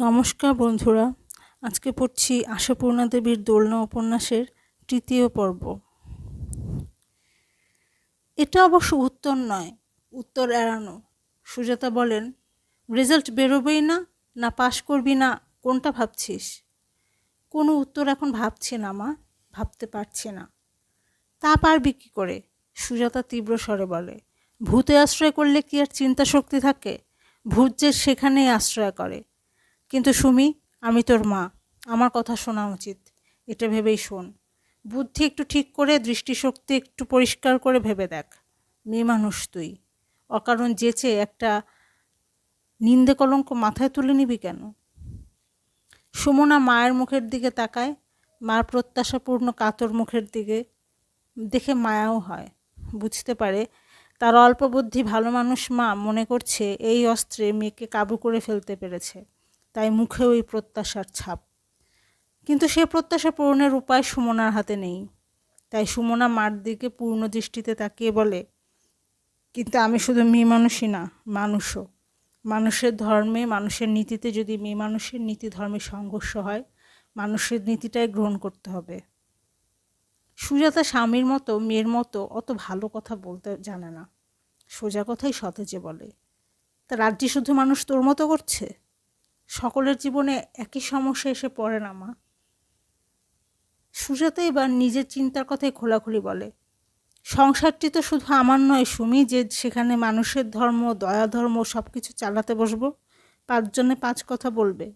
নমস্কার বন্ধুরা, আজকে পড়ছি আশাপূর্ণা দেবীর দোলনা উপন্যাসের তৃতীয় পর্ব। এটা অবশ্য উত্তর নয়, উত্তর এড়ানো। সুজাতা বলেন, রেজাল্ট বেরোবেই না না পাশ করবি না, কোনটা ভাবছিস? কোনো উত্তর এখন ভাবছি না মা, ভাবতে পারছি না। তা পারবি কী করে? সুজাতা তীব্র স্বরে বলে। ভূতে আশ্রয় করলে কি আর চিন্তা শক্তি থাকে? ভূত যে সেখানেই আশ্রয় করে। কিন্তু সুমি, আমি তোর মা। আমার কথা শোনা উচিত। এটা ভেবেই শোন। বুদ্ধি একটু ঠিক করে, দৃষ্টিশক্তি একটু পরিষ্কার করে ভেবে দেখ। মেয়ে মানুষ তুই। অকারণ যেচে একটা নিন্দে কলঙ্ক মাথায় তুলে নিবি কেন? সুমনা মায়ের মুখের দিকে তাকায়। মার প্রত্যাশাপূর্ণ কাতর মুখের দিকে দেখে মায়াও হয়। বুঝতে পারে, তার অল্প বুদ্ধি ভালো মানুষ মা মনে করছে এই অস্ত্রে মেয়েকে কাবু করে ফেলতে পেরেছে। তাই মুখে ওই প্রত্যাশার ছাপ। কিন্তু সে প্রত্যাশা পূরণের উপায় সুমনার হাতে নেই। তাই সুমনা মার দিকে পূর্ণ দৃষ্টিতে তাকিয়ে বলে, কিন্তু আমি শুধু মেয়ে মানুষই না, মানুষও। মানুষের ধর্মে, মানুষের নীতিতে যদি মেয়ে মানুষের নীতি ধর্মে সংঘর্ষ হয়, মানুষের নীতিটাই গ্রহণ করতে হবে। সুজাতা স্বামীর মতো, মেয়ের মতো অত ভালো কথা বলতে জানে না। সোজা কথাই সতেজে বলে, তা রাজ্যে শুধু মানুষ তোর মতো করছে? সকলের জীবনে একই সমস্যা এসে পড়ে না মা সুজাতা এবার নিজের চিন্তার কথাই খোলাখুলি বলে। সংসারটি তো শুধু আমার নয়, সুমি, যে সেখানে মানুষের ধর্ম, দয়া ধর্ম সব কিছু চালাতে বসবো পাঁচজনে পাঁচ কথা বলবে।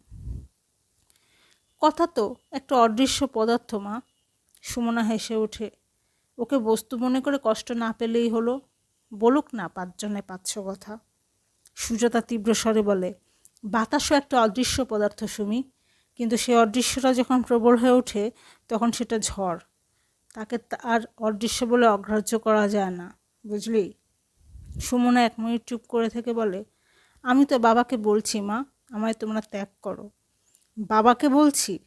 কথা তো একটা অদৃশ্য পদার্থ, মা। সুমনা হেসে ওঠে। ওকে বস্তু মনে করে কষ্ট না পেলেই হলো, বলুক না পাঁচজনে পাঁচশো কথা। সুজাতা তীব্র স্বরে বলে বাতাসও একটা অদৃশ্য পদার্থ, সুমি। কিন্তু সেই অদৃশ্যটা যখন প্রবল হয়ে ওঠে, তখন সেটা ঝড়। তাকে আর অদৃশ্য বলে অগ্রাহ্য করা যায় না, বুঝলি? সুমনা এক মিনিট চুপ করে থেকে বলে, আমি তো বাবাকে বলছি, মা, আমায় তোমরা ত্যাগ করো। বাবাকে বলছি?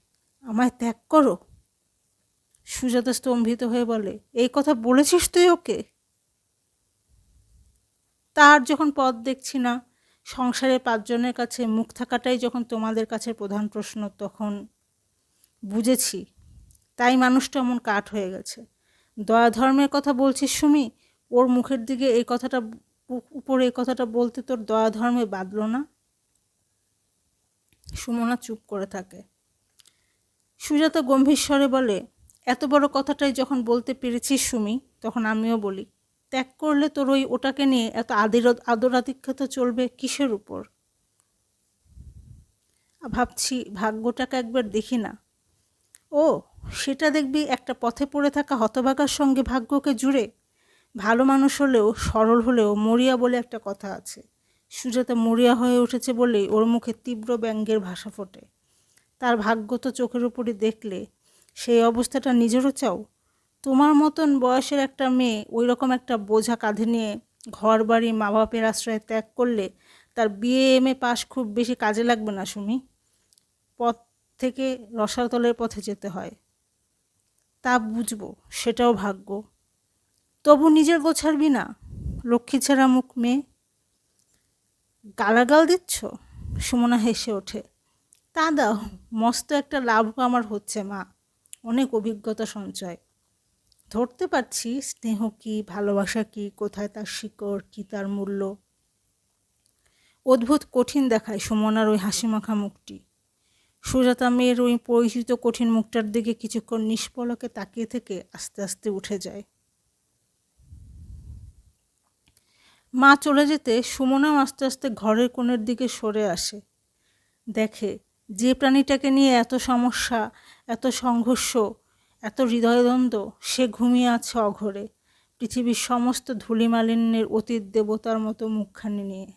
আমায় ত্যাগ করো? সুজাতা স্তম্ভিত হয়ে বলে, এই কথা বলেছিস তুই ওকে? তার যখন পথ দেখছি না সংসারে পাঁচজনের কাছে মুখ থাকাটাই যখন তোমাদের কাছে প্রধান প্রশ্ন, তখন বুঝেছি। তাই মানুষটা এমন কাঠ হয়ে গেছে। দয়া ধর্মের কথা বলছিস সুমি? ওর মুখের দিকে এই কথাটা, উপরে এই কথাটা বলতে তোর দয়া ধর্মে বাঁধল না? সুমনা চুপ করে থাকে। সুজাতা গম্ভীর স্বরে বলে, এত বড় কথাটাই যখন বলতে পেরেছিস সুমি, তখন আমিও বলি। ত্যাগ করলে তোর ওই ওটাকে নিয়ে এত আদির আদরাতিক্ষতা চলবে কিসের উপর? ভাবছি ভাগ্যটাকে একবার দেখি না। ও, সেটা দেখবি একটা পথে পড়ে থাকা হতভাগার সঙ্গে ভাগ্যকে জুড়ে। ভালো মানুষ হলেও, সরল হলেও মরিয়া বলে একটা কথা আছে। সুজাতা মরিয়া হয়ে উঠেছে বলেই ওর মুখে তীব্র ব্যঙ্গের ভাষা ফোটে। তার ভাগ্য তো চোখের উপরই দেখলে, সেই অবস্থাটা নিজেরও চাও? তোমার মতন বয়সের একটা মেয়ে ওই রকম একটা বোঝা কাঁধে নিয়ে ঘর বাড়ি মা বাপের আশ্রয় ত্যাগ করলে তার বিয়ে এম এ পাশ খুব বেশি কাজে লাগবে না, সুমি। পথ থেকে রসাতলের পথে যেতে হয়। তা বুঝব, সেটাও ভাগ্য। তবু নিজের গোছারবি না, লক্ষ্মী ছাড়া মুখ মেয়ে। গালাগাল দিচ্ছ? সুমনা হেসে ওঠে। তা দাও, মস্ত একটা লাভ আমার হচ্ছে মা। অনেক অভিজ্ঞতা সঞ্চয়। ধরতে পারছি, স্নেহ কী, ভালোবাসা কী, কোথায় তার শিকড়, কী তার মূল্য? অদ্ভুত কঠিন দেখায় সুমনার ওই হাসিমাখা মুখটি। সুজাতা মেয়ের ওই পরিচিত কঠিন মুখটার দিকে কিছুক্ষণ নিষ্পলকে তাকিয়ে থেকে আস্তে আস্তে উঠে যায়। মা চলে যেতে সুমনাও আস্তে আস্তে ঘরের কোণের দিকে সরে আসে। দেখে, যে প্রাণীটাকে নিয়ে এত সমস্যা, এত সংঘর্ষ এত হৃদয়দ্বন্দ্ব, সে ঘুমিয়ে আছে অঘরে। পৃথিবীর সমস্ত ধূলিমালিন্যের অতীত দেবতার মতো মুখখানি নিয়ে।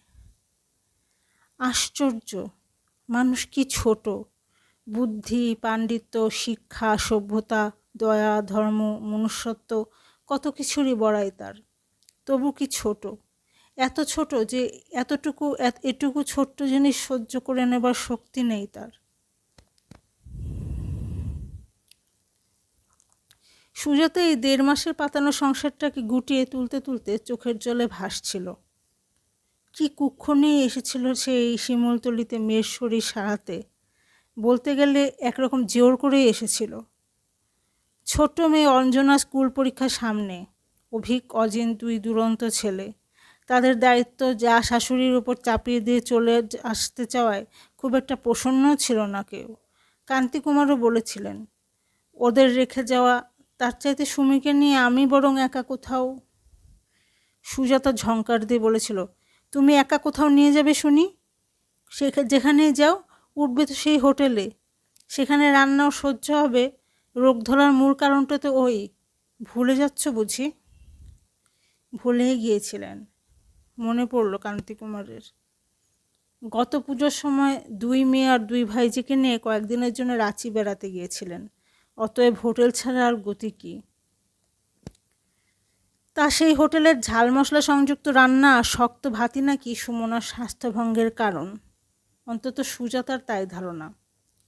আশ্চর্য, মানুষ কি ছোট? বুদ্ধি, পাণ্ডিত্য, শিক্ষা, সভ্যতা, দয়া, ধর্ম, মনুষ্যত্ব, কত কিছুরই বড়াই তার। তবু কি ছোট? এত ছোট যে এতটুকু এটুকু ছোট্ট জিনিস সহ্য করে নেবার শক্তি নেই তার। সুজাতা এই দেড় মাসের পাতানো সংসারটাকে গুটিয়ে তুলতে তুলতে চোখের জলে ভাসছিল। কি কুক্ষণে এসেছিল সেই শিমলতলিতে মেয়ের শরীর সারাতে, বলতে গেলে একরকম জোর করেই এসেছিল। ছোট্ট মেয়ে অঞ্জনা স্কুল পরীক্ষা সামনে, অভিক, অজিন দুই দুরন্ত ছেলে। তাদের দায়িত্ব যা শাশুড়ির উপর চাপিয়ে দিয়ে চলে আসতে চাওয়ায় খুব একটা প্রসন্ন ছিল না কেউ। কান্তিকুমারও বলেছিলেন, ওদের রেখে যাওয়া তার চাইতে সুমিকে নিয়ে আমি বরং একা কোথাও। সুজাতা ঝঙ্কার দিয়ে বলেছিল, তুমি একা কোথাও নিয়ে যাবে শুনি? সেখা, যেখানেই যাও, উঠবে তো সেই হোটেলে। সেখানে রান্নাও সহ্য হবে। রোগ ধরার মূল কারণটা তো ওই। ভুলে যাচ্ছ বুঝি? ভুলেই গিয়েছিলেন। মনে পড়ল কান্তিকুমারের গত পুজোর সময় দুই মেয়ে আর দুই ভাইজিকে নিয়ে কয়েকদিনের জন্য রাঁচি বেড়াতে গিয়েছিলেন। অতএব হোটেল ছাড়া আর গতি কী? তা সেই হোটেলের ঝাল মশলা সংযুক্ত রান্না শক্ত ভাতি নাকি সুমনার স্বাস্থ্যভঙ্গের কারণ? অন্তত সুজাতার তাই ধারণা।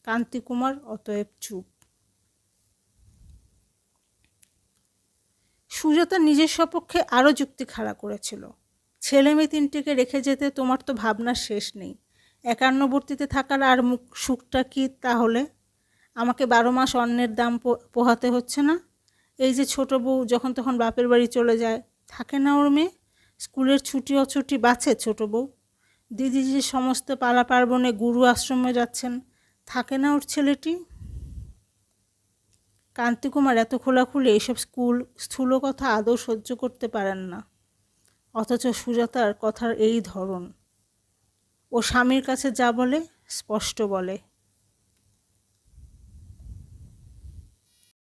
কান্তিকুমার অতএব চুপ। সুজাতা নিজের সপক্ষে আরও যুক্তি খাড়া করেছিল। ছেলে মেয়ে তিনটিকে রেখে যেতে তোমার তো ভাবনার শেষ নেই। একান্নবর্তীতে থাকার আর মুখ সুখটা কি তাহলে? আমাকে বারো মাস অন্যের দাম পোহাতে হচ্ছে না। এই যে ছোট বউ যখন তখন বাপের বাড়ি চলে যায়, থাকে না ওর মেয়ে? স্কুলের ছুটি অছুটি বাঁচে ছোট বউ। দিদি যে সমস্ত পালা পার্বণে গুরু আশ্রমে যাচ্ছেন, থাকে না ওর ছেলেটি? কান্তিকুমার এত খোলাখুলি এইসব স্কুল স্থূল কথা আদৌ সহ্য করতে পারেন না। অথচ সুজাতার কথার এই ধরন। ও স্বামীর কাছে যা বলে, স্পষ্ট বলে।